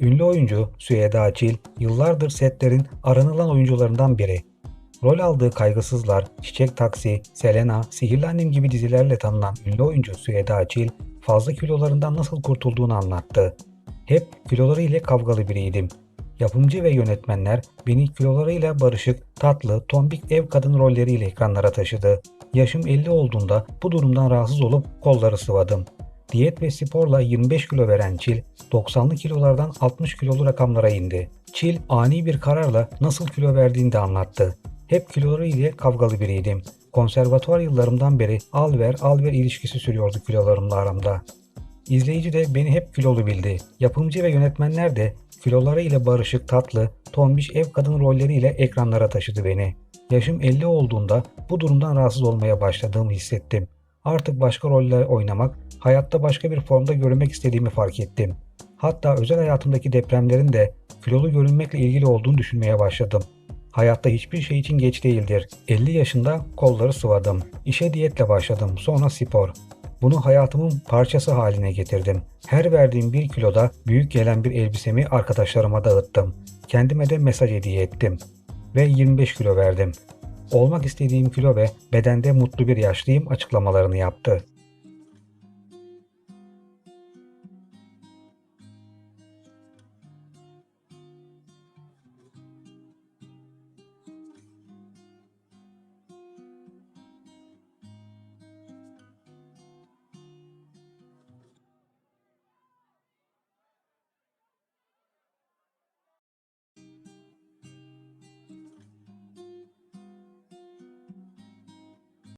Ünlü oyuncu Süheyda Açil, yıllardır setlerin aranılan oyuncularından biri. Rol aldığı Kaygısızlar, Çiçek Taksi, Selena, Sihirli Annem gibi dizilerle tanınan ünlü oyuncu Süheyda Açil, fazla kilolarından nasıl kurtulduğunu anlattı. Hep kiloları ile kavgalı biriydim. Yapımcı ve yönetmenler beni kilolarıyla barışık, tatlı, tombik ev kadın rolleriyle ekranlara taşıdı. Yaşım 50 olduğunda bu durumdan rahatsız olup kolları sıvadım. Diyet ve sporla 25 kilo veren Çil, 90'lı kilolardan 60 kilolu rakamlara indi. Çil ani bir kararla nasıl kilo verdiğini de anlattı. Hep kiloları ile kavgalı biriydim. Konservatuvar yıllarımdan beri al ver al ver ilişkisi sürüyordu kilolarımla aramda. İzleyici de beni hep kilolu bildi. Yapımcı ve yönetmenler de kiloları ile barışık tatlı, tombiş ev kadın rolleriyle ekranlara taşıdı beni. Yaşım 50 olduğunda bu durumdan rahatsız olmaya başladığımı hissettim. Artık başka roller oynamak, hayatta başka bir formda görünmek istediğimi fark ettim. Hatta özel hayatımdaki depremlerin de kilolu görünmekle ilgili olduğunu düşünmeye başladım. Hayatta hiçbir şey için geç değildir. 50 yaşında kolları sıvadım. İşe diyetle başladım, sonra spor. Bunu hayatımın parçası haline getirdim. Her verdiğim bir kiloda büyük gelen bir elbisemi arkadaşlarıma dağıttım. Kendime de mesaj hediye ettim. Ve 25 kilo verdim. Olmak istediğim kilo ve bedende mutlu bir yaşlıyım açıklamalarını yaptı.